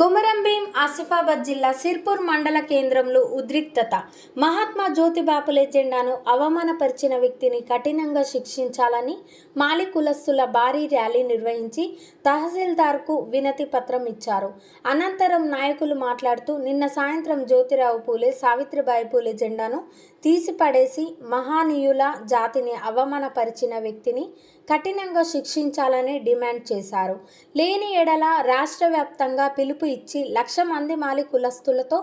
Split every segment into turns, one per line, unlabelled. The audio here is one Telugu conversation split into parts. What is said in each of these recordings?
కొమరంభీం ఆసిఫాబాద్ జిల్లా సిర్పూర్ మండల కేంద్రంలో ఉద్రిక్తత. మహాత్మా జ్యోతిబాపులే జెండాను అవమానపరిచిన వ్యక్తిని కఠినంగా శిక్షించాలని మాలి కులస్తుల భారీ ర్యాలీ నిర్వహించి తహసీల్దార్కు వినతి పత్రం ఇచ్చారు. అనంతరం నాయకులు మాట్లాడుతూ నిన్న సాయంత్రం జ్యోతిరావు పూలే సావిత్రిబాయి పూలే జెండాను తీసిపడేసి మహానీయుల జాతిని అవమానపరిచిన వ్యక్తిని కఠినంగా శిక్షించాలని డిమాండ్ చేశారు. లేని ఎడల రాష్ట్ర వ్యాప్తంగా పిలుపు ఇచ్చి లక్ష మంది మాలి కులస్తులతో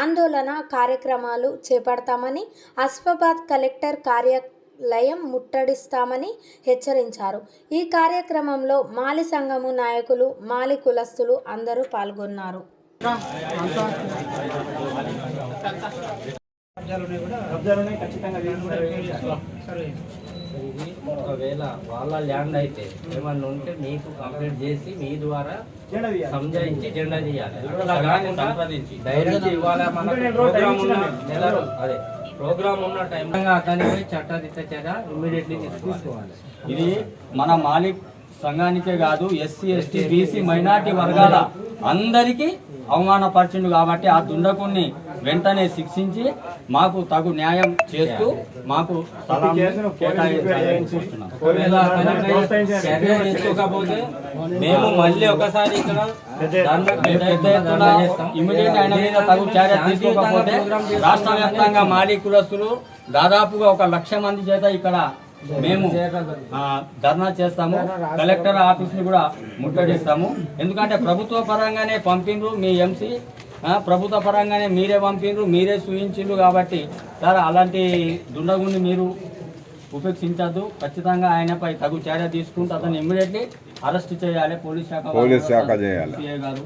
ఆందోళన కార్యక్రమాలు చేపడతామని అస్ఫాబాద్ కలెక్టర్ కార్యాలయం ముట్టడిస్తామని హెచ్చరించారు. ఈ కార్యక్రమంలో మాలి సంఘము నాయకులు మాలి కులస్తులు అందరూ పాల్గొన్నారు.
కూడా.
ఒకవేళ వాళ్ళ ల్యాండ్ అయితే ఏమన్నా ఉంటే మీకు కంప్లీట్ చేసి మీ ద్వారా. సంజాయించి జెండా కాకుండా
సంప్రదించి.
డైరెక్ట్ మన ప్రోగ్రామ్ ఉన్న నెల అదే ప్రోగ్రామ్ ఉన్న టైం అతనిపై చట్టదిట్ట చర్య ఇమ్మీడియట్లీ తీసుకోవాలి
ఇది మన మాలిక్ సంఘానికే కాదు ఎస్సీ ఎస్టీ బీసీ మైనార్టీ వర్గాల అందరికీ అవమానపరిచిండు కాబట్టి ఆ దుండకుణ్ణి వెంటనే శిక్షించి మాకు తగు న్యాయం చేస్తూ మాకు స్థలాన్ని కేటాయించాలని చూస్తున్నాం.
చర్య తీసుకోకపోతే మేము మళ్ళీ ఒకసారి ఇక్కడ ధర్నా
మేము పెద్ద ఎత్తున ఇమీడియట్ ఆయన మీద తగు చర్య తీసుకోకపోతే రాష్ట్ర వ్యాప్తంగా మాలి కులస్తులు దాదాపుగా ఒక లక్ష మంది చేత ఇక్కడ మేము ధర్నా చేస్తాము. కలెక్టర్ ఆఫీస్ని కూడా ముట్టడిస్తాము. ఎందుకంటే ప్రభుత్వ పరంగానే పంపిండ్రు మీ ఎంసీ. ప్రభుత్వ పరంగానే మీరే పంపిండ్రు మీరే సూచించిండ్రు కాబట్టి సార్ అలాంటి దుండగుండి మీరు ఉపేక్షించద్దు. ఖచ్చితంగా ఆయనపై తగు చర్య తీసుకుంటూ అతను ఇమ్మీడియట్లీ అరెస్ట్ చేయాలి. పోలీస్ శాఖ
పోలీస్ శాఖ చేయాలి.
గారు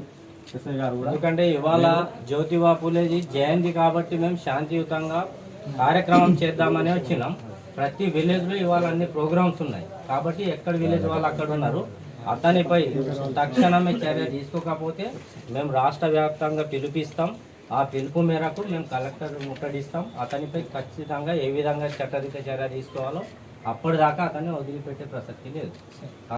ఎస్ఐ గారు
ఎందుకంటే ఇవాళ జ్యోతిబా పూలేజీ జయంతి కాబట్టి మేము శాంతియుతంగా కార్యక్రమం చేద్దామని వచ్చినాం. ప్రతి విలేజ్లో ఇవాళ అన్ని ప్రోగ్రామ్స్ ఉన్నాయి. కాబట్టి ఎక్కడ విలేజ్ వాళ్ళు అక్కడ ఉన్నారు. అతనిపై తక్షణమే చర్య తీసుకోకపోతే మేము రాష్ట్ర వ్యాప్తంగా పిలిపిస్తాం. ఆ పిలుపు మేరకు మేము కలెక్టర్ ముట్టడిస్తాం. అతనిపై ఖచ్చితంగా ఏ విధంగా చట్టరిక చర్య తీసుకోవాలో అప్పటిదాకా అతన్ని వదిలిపెట్టే ప్రసక్తి లేదు.